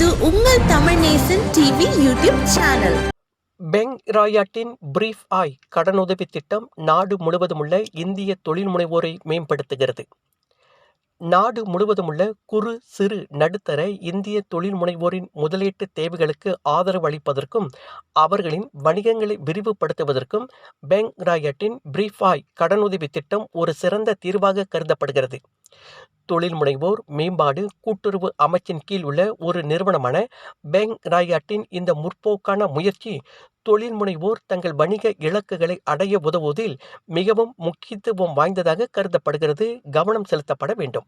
இது உங்கள் Tamil Nesan TV YouTube channel Peng ராயாட்டின் பிரீஃப் ஆய் கடனுதவி திட்டம் நாடு முழுவதுமுள்ள இந்திய தொழில் முனைவோரை மேம்படுத்துகிறது. நாடு முழுவதுமுள்ள குறு சிறு நடுத்தர இந்திய தொழில் முனைவோரின் முதலீட்டு தேவைகளுக்கு ஆதரவு அளிப்பதற்கும் அவர்களின் வணிகங்களை விரிவுபடுத்துவதற்கும் பெங் ராயட்டின் பிரீஃப் ஆய் கடனுதவி திட்டம் ஒரு சிறந்த தீர்வாக கருதப்படுகிறது. தொழில் முனைவோர் மேம்பாடு கூட்டுறவு அமைச்சின் கீழ் உள்ள ஒரு நிறுவனமான பெங் ராயாட்டின் இந்த முற்போக்கான முயற்சி தொழில் முனைவோர் தங்கள் வணிக இலக்குகளை அடைய உதவுவதில் மிகவும் முக்கியத்துவம் வாய்ந்ததாக கருதப்படுகிறது. கவனம் செலுத்தப்பட வேண்டும்.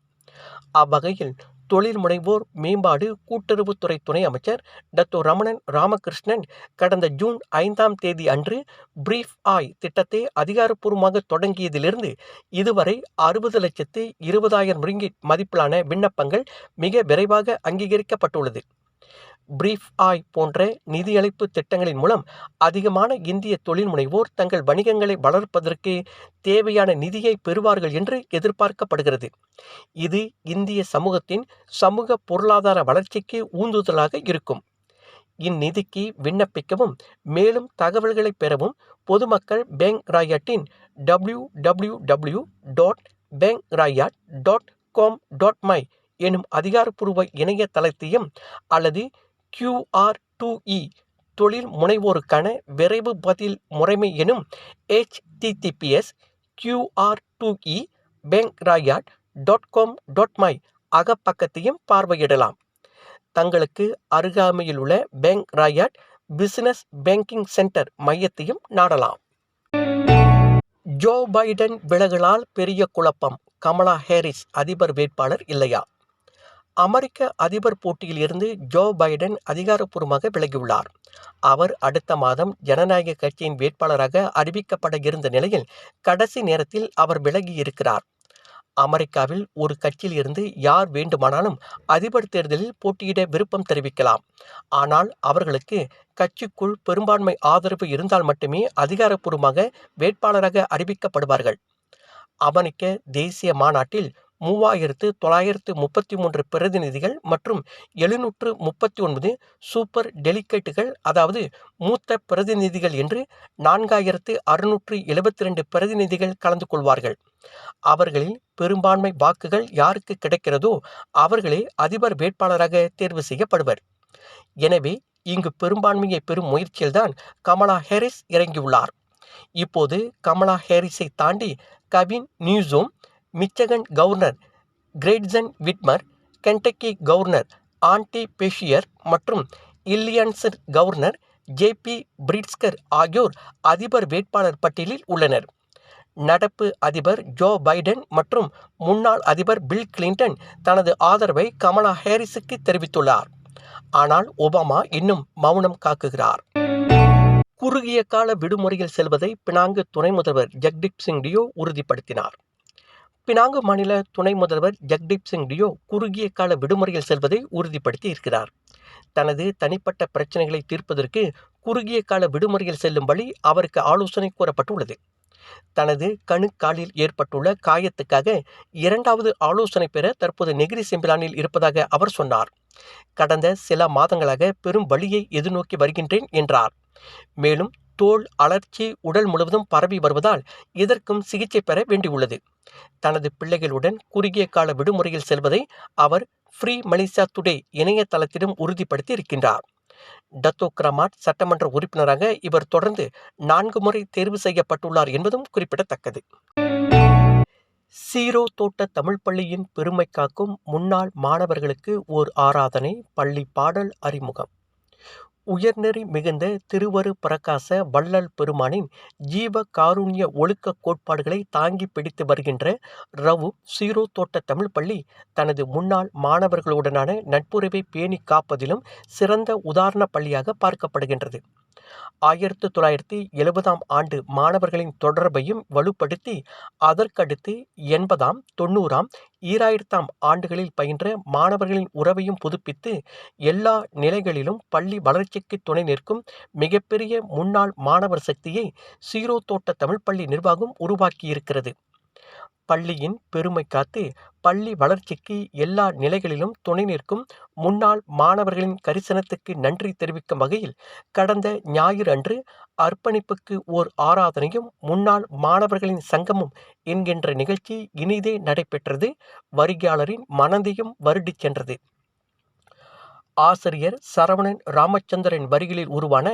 அவ்வகையில் தொழில் முனைவோர் மேம்பாடு கூட்டுறவுத்துறை துணை அமைச்சர் டத்தோ ரமணன் ராமகிருஷ்ணன் கடந்த ஜூன் ஐந்தாம் தேதி அன்று பிரீஃப் ஆய் திட்டத்தை அதிகாரப்பூர்வமாக தொடங்கியதிலிருந்து இதுவரை அறுபது லட்சத்து இருபதாயிரம் ரிங்கிட் மதிப்பிலான விண்ணப்பங்கள் மிக விரைவாக அங்கீகரிக்கப்பட்டுள்ளது. பிரீஃப் ஆய் போன்ற நிதியளிப்பு திட்டங்களின் மூலம் அதிகமான இந்திய தொழில் முனைவோர் தங்கள் வணிகங்களை வளர்ப்பதற்கு தேவையான நிதியை பெறுவார்கள் என்று எதிர்பார்க்கப்படுகிறது. இது இந்திய சமூகத்தின் சமூக பொருளாதார வளர்ச்சிக்கு ஊந்துதலாக இருக்கும். இந்நிதிக்கு விண்ணப்பிக்கவும் மேலும் தகவல்களை பெறவும் பொதுமக்கள் bank ராயட்டின் W W W dot bank Rakyat dot com dot my எனும் அதிகாரப்பூர்வ இணையதளத்தையும் அல்லது கியூஆர் டூ இ தொழில் முனைவோருக்கான விரைவு பதில் முறைமை எனும் HTTPS QR two E bank Rakyat dot com dot my அகப்பக்கத்தையும் பார்வையிடலாம். தங்களுக்கு அருகாமையில் உள்ள bank Rakyat business banking centre மையத்தையும் நாடலாம். ஜோ பைடன் விலகலால் பெரிய குழப்பம். கமலா ஹேரிஸ் அதிபர் வேட்பாளர் இல்லையா? அமெரிக்க அதிபர் போட்டியில் இருந்து ஜோ பைடன் அதிகாரப்பூர்வமாக விலகியுள்ளார். அவர் அடுத்த மாதம் ஜனநாயக கட்சியின் வேட்பாளராக அறிவிக்கப்பட இருந்த நிலையில் கடைசி நேரத்தில் அவர் விலகி இருக்கிறார் அமெரிக்காவில் ஒரு கட்சியில் இருந்து யார் வேண்டுமானாலும் அதிபர் தேர்தலில் போட்டியிட விருப்பம் தெரிவிக்கலாம். ஆனால் அவர்களுக்கு கட்சிக்குள் பெரும்பான்மை ஆதரவு இருந்தால் மட்டுமே அதிகாரப்பூர்வமாக வேட்பாளராக அறிவிக்கப்படுவார்கள். அமெரிக்க தேசிய மாநாட்டில் மூவாயிரத்து தொள்ளாயிரத்து முப்பத்தி மூன்று பிரதிநிதிகள் மற்றும் எழுநூற்று முப்பத்தி ஒன்பது சூப்பர் டெலிகேட்டுகள் அதாவது மூத்த பிரதிநிதிகள் என்று நான்காயிரத்து அறுநூற்று எழுபத்தி ரெண்டு பிரதிநிதிகள் கலந்து கொள்வார்கள். அவர்களில் பெரும்பான்மை வாக்குகள் யாருக்கு கிடைக்கிறதோ அவர்களே அதிபர் வேட்பாளராக தேர்வு செய்யப்படுவர். எனவே இங்கு பெரும்பான்மையை பெறும் முயற்சியில்தான் கமலா ஹேரிஸ் இறங்கியுள்ளார். இப்போது கமலா ஹேரிஸை தாண்டி கவின் நியூஸும் Michigan governor Gretchen Whitmer Kentucky governor Andy Beshear மற்றும் இல்லியன்சர் கவர்னர் ஜேபி பிரிட்ஸ்கர் ஆகியோர் அதிபர் வேட்பாளர் பட்டியலில் உள்ளனர். நடப்பு அதிபர் ஜோ பைடன் மற்றும் முன்னாள் அதிபர் பில் கிளின்டன் தனது ஆதரவை கமலா ஹேரிஸுக்கு தெரிவித்துள்ளார். ஆனால் ஒபாமா இன்னும் மௌனம் காக்குகிறார். குறுகிய கால விடுமுறையில் செல்வதை பினாங்கு துணை முதல்வர் ஜெக்தீப் சிங் டியோ உறுதிப்படுத்தினார். பினாங்கு மாநில துணை முதல்வர் ஜெக்தீப் சிங் டியோ குறுகிய கால விடுமுறையில் செல்வதை உறுதிப்படுத்தி இருக்கிறார். தனது தனிப்பட்ட பிரச்சனைகளை தீர்ப்பதற்கு குறுகிய கால விடுமுறையில் செல்லும்படி அவருக்கு ஆலோசனை கூறப்பட்டுள்ளது. தனது கணுக்காலில் ஏற்பட்டுள்ள காயத்துக்காக இரண்டாவது ஆலோசனை பெற தற்போது நெகிரி செம்பிலானில் இருப்பதாக அவர் சொன்னார். கடந்த சில மாதங்களாக பெரும் வழியை எதிர்நோக்கி வருகின்றேன் என்றார். மேலும் தோல் அலர்ச்சி உடல் முழுவதும் பரவி வருவதால் இதற்கும் சிகிச்சை பெற வேண்டியுள்ளது. தனது பிள்ளைகளுடன் குறுகிய கால விடுமுறையில் செல்வதை அவர் ஃப்ரீ மலேசியா டுடே இணையதளத்திடம் உறுதிப்படுத்தி இருக்கின்றார். டத்தோ கிரமாட் சட்டமன்ற உறுப்பினராக இவர் தொடர்ந்து நான்கு முறை தேர்வு செய்யப்பட்டுள்ளார் என்பதும் குறிப்பிடத்தக்கது. சீரோ தோட்ட தமிழ் பள்ளியின் பெருமை காக்கும் முன்னாள் மாணவர்களுக்கு ஓர் ஆராதனை பள்ளி பாடல் அறிமுகம். உயர்நெறி மிகுந்த திருவரு பிரகாச வள்ளல் பெருமானின் ஜீவ காருண்ய ஒழுக்க கோட்பாடுகளை தாங்கி பிடித்து வருகின்ற ரவு சீரோ தோட்ட தமிழ் பள்ளி தனது முன்னாள் மாணவர்களுடனான நட்புறவை பேணி காப்பதிலும் சிறந்த உதாரண பள்ளியாக பார்க்கப்படுகின்றது. ஆயிரத்து தொள்ளாயிரத்தி எழுபதாம் ஆண்டு மாணவர்களின் தொடர்பையும் வலுப்படுத்தி அதற்கடுத்து எண்பதாம் தொண்ணூறாம் ஈராயிரத்தாம் ஆண்டுகளில் பயின்ற மாணவர்களின் உறவையும் புதுப்பித்து எல்லா நிலைகளிலும் பள்ளி வளர்ச்சிக்கு துணை நிற்கும் மிகப்பெரிய முன்னாள் மாணவர் சக்தியை சீரோ தோட்ட தமிழ் பள்ளி நிர்வாகம் உருவாக்கியிருக்கிறது. பள்ளியின் பெருமை காத்து பள்ளி வளர்ச்சிக்கு எல்லா நிலைகளிலும் துணை நிற்கும் முன்னாள் மாணவர்களின் கரிசனத்துக்கு நன்றி தெரிவிக்கும் வகையில் கடந்த ஞாயிறு அன்று அர்ப்பணிப்புக்கு ஓர் ஆராதனையும் முன்னாள் மாணவர்களின் சங்கமும் என்கின்ற நிகழ்ச்சி இனிதே நடைபெற்றது. வருகையாளரின் மனதையும் வருடிச் சென்றது. ஆசிரியர் சரவணன் ராமச்சந்திரன் வரிகளில் உருவான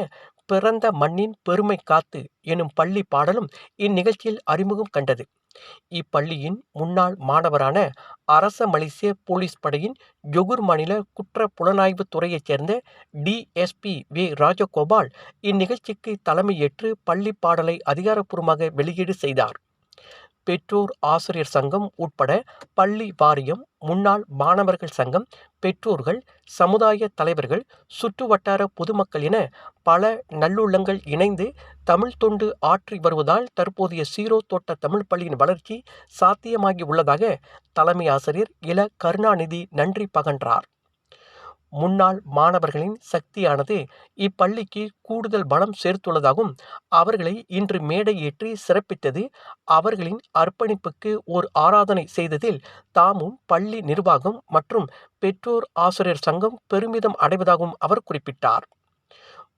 பிறந்த மண்ணின் பெருமை காத்து எனும் பள்ளி பாடலும் இந்நிகழ்ச்சியில் அறிமுகம் கண்டது. இப்பள்ளியின் முன்னாள் மாணவரான அரச மலேசிய போலீஸ் படையின் ஜொகூர் மாநில குற்ற புலனாய்வு துறையைச் சேர்ந்த டிஎஸ்பி வே. ராஜகோபால் இந்நிகழ்ச்சிக்கு தலைமையேற்று பள்ளி பாடலை அதிகாரப்பூர்வமாக வெளியீடு செய்தார். பெற்றோர் ஆசிரியர் சங்கம் உட்பட பள்ளி வாரியம் முன்னாள் மாணவர்கள் சங்கம் பெற்றோர்கள் சமுதாய தலைவர்கள் சுற்றுவட்டார பொதுமக்கள் என பல நல்லுள்ளங்கள் இணைந்து தமிழ் தொண்டு ஆற்றி வருவதால் தற்போதைய சீரோ தோட்ட தமிழ் பள்ளியின் வளர்ச்சி சாத்தியமாகி உள்ளதாக தலைமை ஆசிரியர் இள கருணாநிதி நன்றி பகன்றார். முன்னாள் மாணவர்களின் சக்தியானது இப்பள்ளிக்கு கூடுதல் பலம் சேர்த்துள்ளதாகவும் அவர்களை இன்று மேடை ஏற்றி சிறப்பித்தது அவர்களின் அர்ப்பணிப்புக்கு ஓர் ஆராதனை செய்ததில் தாமும் பள்ளி நிர்வாகம் மற்றும் பெற்றோர் ஆசிரியர் சங்கம் பெருமிதம் அடைவதாகவும் அவர் குறிப்பிட்டார்.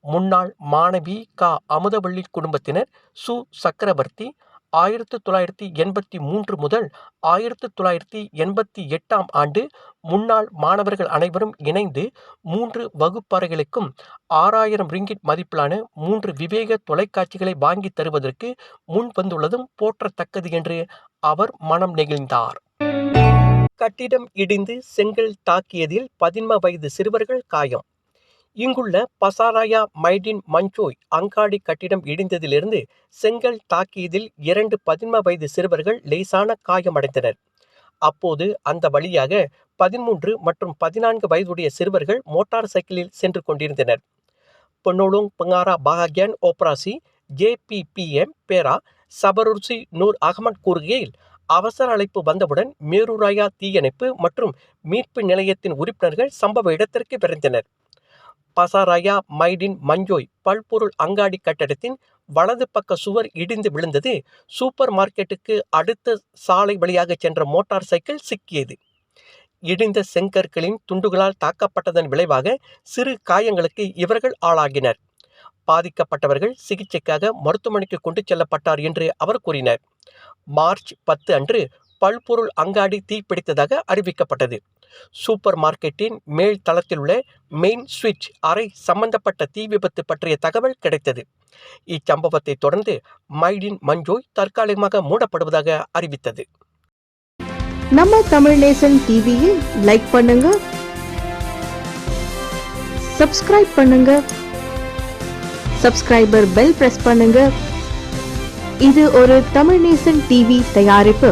முன்னாள் மாணவி க. அமுதவள்ளி குடும்பத்தினர் சு. சக்கரவர்த்தி ஆயிரத்து தொள்ளாயிரத்தி எண்பத்தி மூன்று முதல் ஆயிரத்து தொள்ளாயிரத்தி எண்பத்தி எட்டாம் ஆண்டு முன்னாள் மாணவர்கள் அனைவரும் இணைந்து மூன்று வகுப்பறைகளுக்கும் ஆறாயிரம் ரிங்கிட் மதிப்பிலான மூன்று விவேக தொலைக்காட்சிகளை வாங்கி தருவதற்கு முன் வந்துள்ளதும் போற்றத்தக்கது என்று அவர் மனம் நெகிழ்ந்தார். கட்டிடம் இடிந்து செங்கல் தாக்கியதில் பதின்ம வயது சிறுவர்கள் காயம். இங்குள்ள பசாராயா மைடின் மஞ்சோய் அங்காடி கட்டிடம் இடிந்ததிலிருந்து செங்கல் தாக்கியதில் இரண்டு பதின்ம வயது சிறுவர்கள் லேசான காயமடைந்தனர். அப்போது அந்த வழியாக பதிமூன்று மற்றும் பதினான்கு வயதுடைய சிறுவர்கள் மோட்டார் சைக்கிளில் சென்று கொண்டிருந்தனர். பொன்னோலோங் பங்காரா பாகாக்யான் ஓப்ராசி ஜேபிபிஎம் பேரா சபருர்சி நூர் அகமட் கூறுகையில் அவசர அழைப்பு வந்தவுடன் மேருராயா தீயணைப்பு மற்றும் மீட்பு நிலையத்தின் உறுப்பினர்கள் சம்பவ இடத்திற்கு விரைந்தனர். பசாராயா மைடின் மஞ்சோய் பல்பொருள் அங்காடி கட்டடத்தின் வலது பக்க சுவர் இடிந்து விழுந்தது. சூப்பர் மார்க்கெட்டுக்கு அடுத்த சாலை வழியாக சென்ற மோட்டார் சைக்கிள் சிக்கியது. இடிந்த செங்கற்களின் துண்டுகளால் தாக்கப்பட்டதன் விளைவாக சிறு காயங்களுக்கு இவர்கள் ஆளாகினர். பாதிக்கப்பட்டவர்கள் சிகிச்சைக்காக மருத்துவமனைக்கு கொண்டு செல்லப்பட்டார் என்று அவர் கூறினார். மார்ச் பத்து அன்று பல்பொருள் அங்காடி தீப்பிடித்ததாக அறிவிக்கப்பட்டது. சூப்பர் மார்க்கெட்டின் மேல் தளத்தில் உள்ள மெயின் சுவிட்ச் அறை சம்பந்தப்பட்ட தீ விபத்து பற்றிய தகவல் கிடைத்தது. இச்சம்பவத்தை தொடர்ந்து மைடின் மஞ்சோய் தற்காலிகமாக மூடப்படுவதாக அறிவித்தது. நம்ம தமிழ் நேசன் டிவியை லைக் பண்ணுங்க. சப்ஸ்கிரைப் பண்ணுங்க. சப்ஸ்கிரைபர் பெல் பிரஸ் பண்ணுங்க. இது ஒரு தமிழ் நேசன் டிவி தயாரிப்பு.